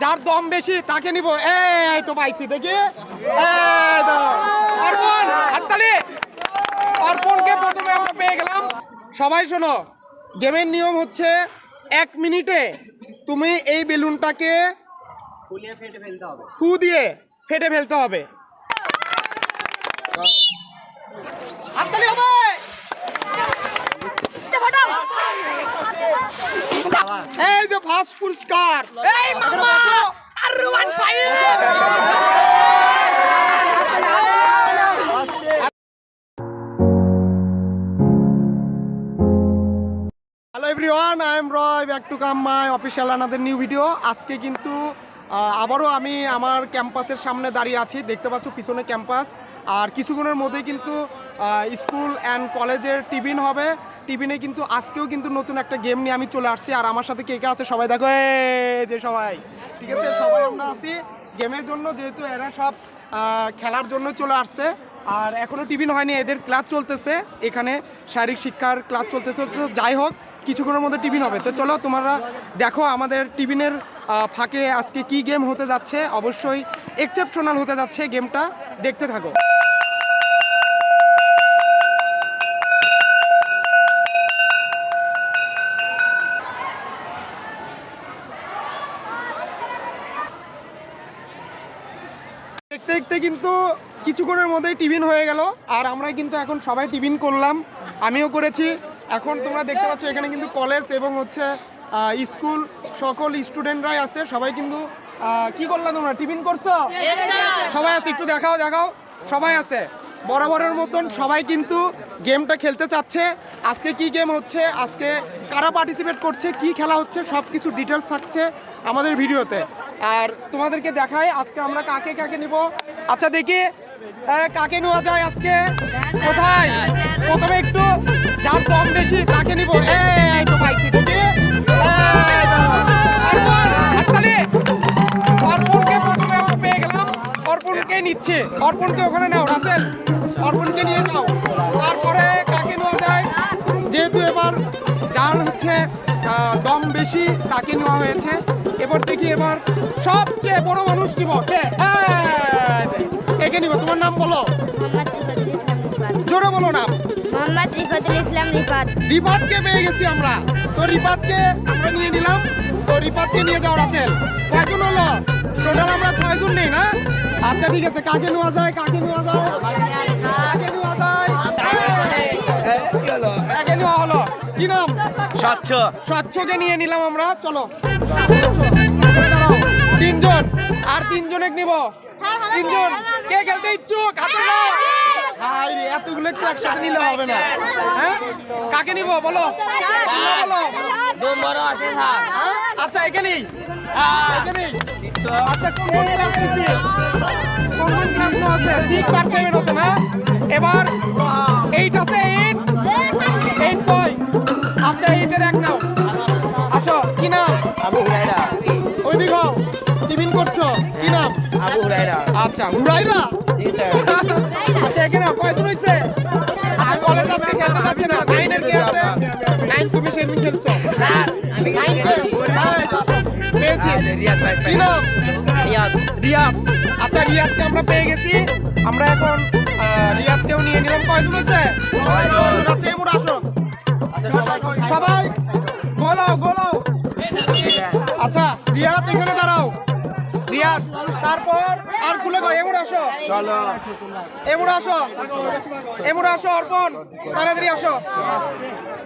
যার দম বেশি তাকে নিব। এই তো পাইছি দেখি। অর্পণ হাততালি। অর্পণকে প্রথমে আমরা পেয়ে গেলাম। সবাই শোনো গেমের নিয়ম হচ্ছে এক মিনিটে তুমি এই বেলুনটাকে ফু দিয়ে ফেটে ফেলতে হবে। হাততালি হবে এই যে ফার্স্ট পুরস্কার। এই মামা আর ভাই hello everyone I am Roy back to come my official আনাদের new video আজকে কিন্তু আহ, আবারও আমি আমার ক্যাম্পাসের সামনে দাঁড়িয়ে আছি। দেখতে পাচ্ছ পিছনে ক্যাম্পাস। আর কিছুক্ষণের মধ্যেই কিন্তু আহ, স্কুল অ্যান্ড কলেজের টিফিন হবে। টিফিনে কিন্তু আজকেও কিন্তু নতুন একটা গেম নিয়ে আমি চলে আসছি। আর আমার সাথে কে কে আছে? সবাই দেখো যে সবাই। ঠিক আছে, সবাই আমরা আছি। গেমের জন্য যেহেতু এরা সব খেলার জন্য চলে আসছে। আর এখনও টিফিন হয়নি, এদের ক্লাস চলতেছে। এখানে শারীরিক শিক্ষার ক্লাস চলতেছে। তো যাই হোক, কিছুক্ষণের মধ্যে টিফিন হবে তো চলো, তোমরা দেখো আমাদের টিফিনের ফাঁকে আজকে কি গেম হতে যাচ্ছে। অবশ্যই এক্সেপশনাল হতে যাচ্ছে গেমটা দেখতে থাকো। কিন্তু কিছুক্ষণের মধ্যেই টিফিন হয়ে গেল। আর আমরা কিন্তু এখন সবাই টিফিন করলাম। আমিও করেছি। এখন তোমরা দেখতে পাচ্ছ এখানে কিন্তু কলেজ এবং হচ্ছে স্কুল সকল স্টুডেন্টরাই আছে। সবাই কিন্তু কি করলা তোমরা? টিফিন করছ? সবাই আছে? একটু দেখাও দেখাও। সবাই আছে? বরাবরের মতন সবাই কিন্তু গেমটা খেলতে চাচ্ছে। আজকে কি গেম হচ্ছে? আজকে কারা পার্টিসিপেট করছে? কি খেলা হচ্ছে? সব কিছু ডিটেলস থাকছে আমাদের ভিডিওতে। আর তোমাদেরকে দেখাই আজকে আমরা কাকে কাকে নিব। আচ্ছা দেখি কাকে নেওয়া যায় আজকে? কোথায়? প্রথমে একটু যার কম বেশি তাকে নিব? এই তো পাইছি নিচ্ছে অর্পণকে ওখানে নাও রাসেল। অর্পণকে নিয়ে যাও। তারপরে কাকে নেওয়া যায়? যেহেতু এবার যার হচ্ছে দম বেশি তাকে নেওয়া হয়েছে। এবার দেখি এবার সবচেয়ে বড় মানুষ নিব একে নিব তোমার নাম বলো। জোরে বলো নাম। মোহাম্মদ রিফাতুল ইসলাম রিফাত। রিপাতকে পেয়ে গেছি আমরা। তো রিপাতকে আমরা নিয়ে নিলাম। তো রিপাতকে নিয়ে যাওয়ার আছে কয়জন হলো? টোটাল আমরা ছয়জন নেই না? আচ্ছা ঠিক আছে কাকে নেওয়া যায় কাকে নেওয়া যায়? কাকে নেওয়া যায়? কাকে নেওয়া হলো? কি নাম? স্বচ্ছ। স্বচ্ছকে নিয়ে নিলাম আমরা চলো। তিনজন। আর তিনজনে নিব। তিনজন। কে খেলতে ইচ্ছুক? হাতে নাও। হাই রে, এতগুলো একসাথে নিলে হবে না। হ্যাঁ? কাকে নিব বলো? বলো। নম্বর আছে স্যার হ্যাঁ? আচ্ছা এখানেই। এখানেই। আচ্ছা কোন কোন ক্লাস নিচ্ছি কোন কোন ক্লাস আছে সিক্স আর সেভেন আছে না? এবার এইট আছে এইট এইট আচ্ছা এইটের এক নাও। আসো কি নাম? আবু হুরাইরা ওই দিক টিফিন করছ? কি নাম? আবু হুরাইরা আচ্ছা হুরাইরা জি স্যার আচ্ছা এখানে কয়জন হইছে আর কলেজ আজকে খেলতে যাচ্ছে না। নাইনের কে আছে? নাইন তুমি সেদিন খেলছো। স্যার আমি পেয়েছি। রিয়াদ ভাই কি নাম রিয়াদ। রিয়াদ। আচ্ছা রিয়াদকে আমরা পেয়ে গেছি। আমরা এখন রিয়াদকেও নিয়ে নিলাম। কয়জন হচ্ছে আচ্ছা এমন আসো। সবাই গোলাও গোলাও। আচ্ছা রিয়াদ এখানে দাঁড়াও। রিয়াদ তারপর এমন আসো। চলো। এমন আসো। এমন আসো অর্পণ। তাড়াতাড়ি আসো।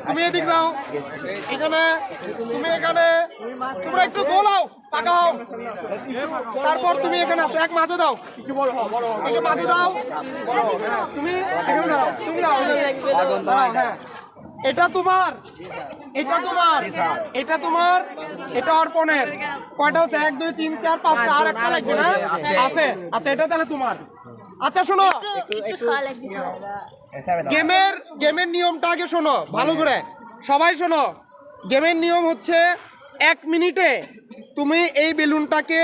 তুমি এদিক দাও এখানে তুমি এখানে। তোমরা একটু গোলাও তারপর তুমি এখানে আসো। এক মাঝে দাও। মাঝে দাও। তুমি এখানে দাও তুমি দাঁড়াও, হ্যাঁ। এটা তোমার। এটা তোমার। এটা তোমার। এটা অর্পণের। কয়টা হচ্ছে? এক দুই তিন চার পাঁচটা আর একটা লাগবে না? আছে। আচ্ছা এটা তাহলে তোমার। আচ্ছা শোনো। গেমের গেমের নিয়মটা আগে শোনো ভালো করে। সবাই শোনো। গেমের নিয়ম হচ্ছে এক মিনিটে তুমি এই বেলুনটাকে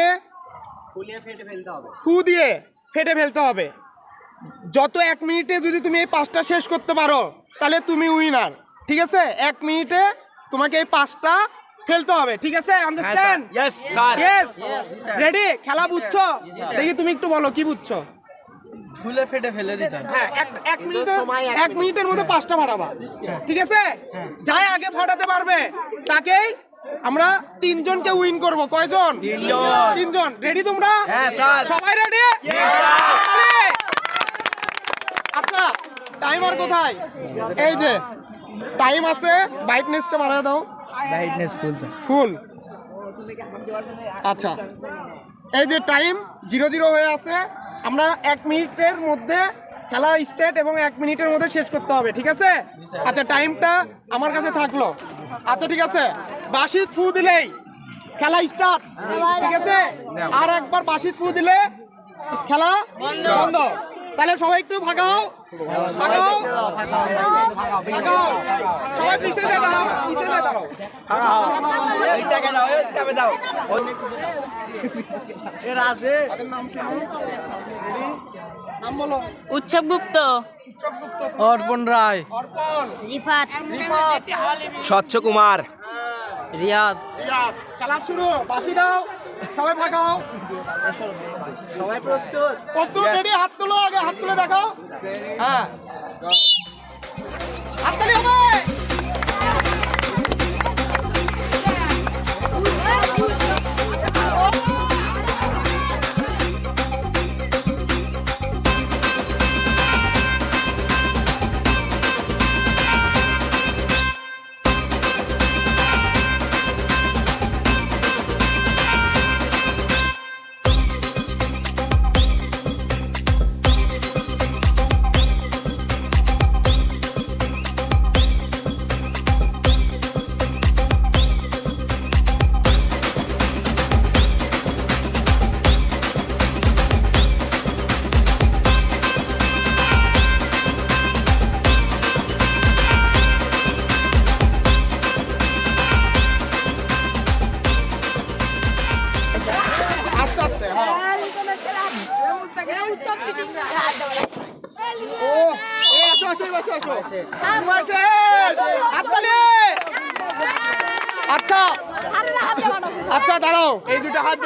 ফু দিয়ে ফেটে ফেলতে হবে। যত এক মিনিটে যদি তুমি এই পাঁচটা শেষ করতে পারো তাহলে তুমি উইনার ঠিক আছে? এক মিনিটে তোমাকে এই পাঁচটা ফেলতে হবে ঠিক আছে? Understand yes sir. Yes ready খেলা বুঝছ? দেখি তুমি একটু বলো কি বুঝছ? ফুলে ফেটে ফেলে দিতাম। হ্যাঁ এক এক মিনিটের এক মিনিটের মধ্যে পাঁচটা ফাটাবা ঠিক আছে? যাই আগে ফাটাতে পারবে তাকেই আমরা তিনজনকে উইন করব কয়জন? তিনজন। তিনজন। রেডি তোমরা? হ্যাঁ, সবাই রেডি আচ্ছা টাইমার কোথায়? এই যে টাইম আছে? ব্রাইটনেসটা বাড়ায় দাও। ব্রাইটনেস ফুল ফুল আচ্ছা। এই যে টাইম জিরো জিরো হয়ে আছে আমরা এক মিনিটের মধ্যে খেলা স্টার্ট এবং এক মিনিটের মধ্যে শেষ করতে হবে ঠিক আছে? আচ্ছা টাইমটা আমার কাছে থাকল। আচ্ছা ঠিক আছে। বাসি ফু দিলেই খেলা স্টার্ট ঠিক আছে? আর একবার বাসি ফু দিলে খেলা বন্ধ। তাহলে সবাই একটু ভাগাও ভাগাও ভাগাও সবাই পিছিয়ে দিয়ে দাঁড়াও পিছিয়ে উৎসব গুপ্ত। অর্পণ রায়। অর্পণ রিফাত। স্বচ্ছ কুমার। রিয়াদ। রিয়াদ। খেলা শুরু। বাসি দাও। সবাই ফাঁকাও সবাই প্রস্তুত। প্রস্তুত রেডি হাত তুলো আগে হাত তুলে দেখাও। হ্যাঁ। হাততালি হবে! আচ্ছা। আচ্ছা দাঁড়াও। এই দুটো হাত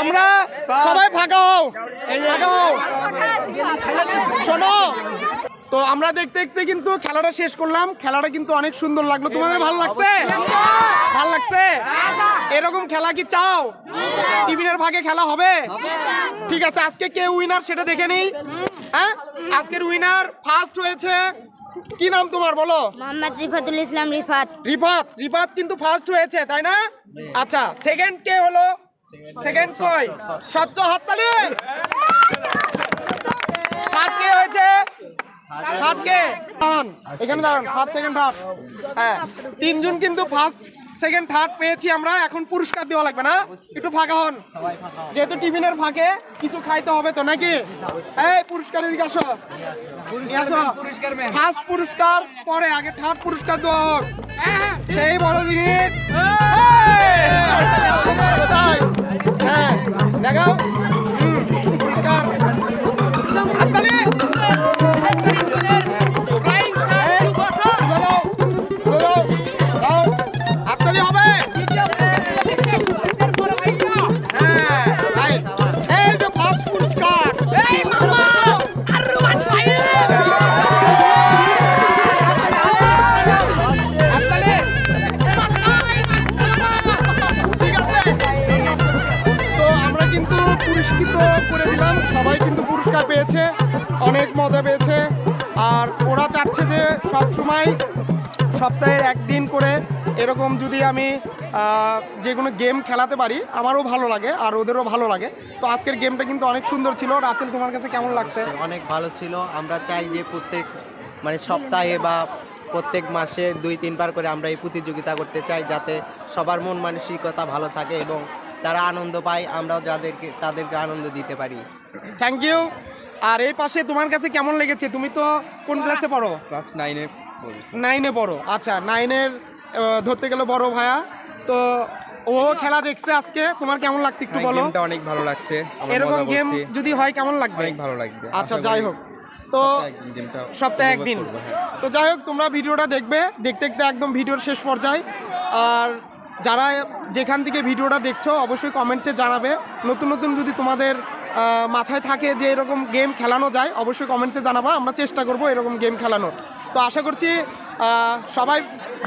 আমরা সবাই ফাঁকা হও। ফাঁকা হও। শোনো তো আমরা দেখতে দেখতে কিন্তু খেলাটা শেষ করলাম। খেলাটা কিন্তু অনেক সুন্দর লাগল। তোমাদের ভালো লাগছে? ভালো লাগছে? এরকম খেলা কি চাও? টিভিনের ভাগে খেলা হবে? ঠিক আছে আজকে কে উইনার সেটা দেখে নেই। হ্যাঁ? আজকের উইনার ফার্স্ট হয়েছে। কি নাম তোমার বলো? মোহাম্মদ রিফাতুল ইসলাম রিফাত। রিফাত রিফাত কিন্তু ফার্স্ট হয়েছে তাই না? আচ্ছা সেকেন্ড কে হলো? সেকেন্ড কই স্বচ্ছ হাততালি? থার্ড কে হয়েছে? থার্ড কে? এখানে দাঁড়ান ফার্স্ট সেকেন্ড থার্ড হ্যাঁ তিনজন কিন্তু ফার্স্ট সেকেন্ড থার্ড পেয়েছি আমরা। এখন পুরস্কার দেওয়া লাগবে না? একটু ফাঁকা হন। যেহেতু টিফিনের ফাঁকে কিছু খাইতে হবে তো নাকি? এই পুরস্কার এদিকে আসো। ফার্স্ট পুরস্কার পরে আগে থার্ড পুরস্কার দেওয়া হোক। সেই বড় জিনিস। হ্যাঁ দেখাও। পুরস্কার। পুরস্কৃত করে দিলাম সবাই কিন্তু পুরস্কার পেয়েছে, অনেক মজা পেয়েছে, আর ওরা চাচ্ছে যে সব সময় সপ্তাহের একদিন করে এরকম যদি আমি যে কোনো গেম খেলাতে পারি, আমারও ভালো লাগে, আর ওদেরও ভালো লাগে। তো আজকের গেমটা কিন্তু অনেক সুন্দর ছিল। রাচেল, তোমার কাছে কেমন লাগছে? অনেক ভালো ছিল। আমরা চাই যে প্রত্যেক মানে সপ্তাহে বা প্রত্যেক মাসে দুই, তিনবার করে আমরা এই প্রতিযোগিতা করতে চাই, যাতে সবার মন মানসিকতা ভালো থাকে এবং তারা আনন্দ পায় আমরাও যাদেরকে তাদেরকে আনন্দ দিতে পারি। থ্যাংক ইউ আর এই পাশে তোমার কাছে কেমন লেগেছে? তুমি তো কোন ক্লাসে পড়ো? ক্লাস নাইনে নাইনে পড়ো। আচ্ছা নাইনের আহ, ধরতে গেলে বড় ভাইয়া। তো ও খেলা দেখছে আজকে। তোমার কেমন লাগছে একটু বলো? গেমটা অনেক ভালো লাগছে। আমরা এরকম মজা গেম করছি। যদি হয় কেমন লাগবে? অনেক ভালো লাগবে। আচ্ছা আশা যাই হোক। তো সপ্তাহে একদিন গেমটা সপ্তাহে উপভোগ একদিন। করব, হ্যাঁ। তো যাই হোক তোমরা ভিডিওটা দেখবে। দেখতে দেখতে একদম ভিডিওর শেষ পর্যায়ে। আর যারা যেখান থেকে ভিডিওটা দেখছ, অবশ্যই কমেন্টসে জানাবে। নতুন নতুন যদি তোমাদের মাথায় থাকে যে এরকম গেম খেলানো যায়, অবশ্যই কমেন্টসে জানাবা। আমরা চেষ্টা করব এরকম গেম খেলানোর। তো আশা করছি সবাই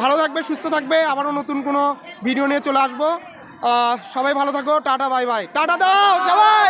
ভালো থাকবে, সুস্থ থাকবে। আবারও নতুন কোনো ভিডিও নিয়ে চলে আসব। সবাই ভালো থাকো। টাটা বাই বাই টাটা দাও, সবাই!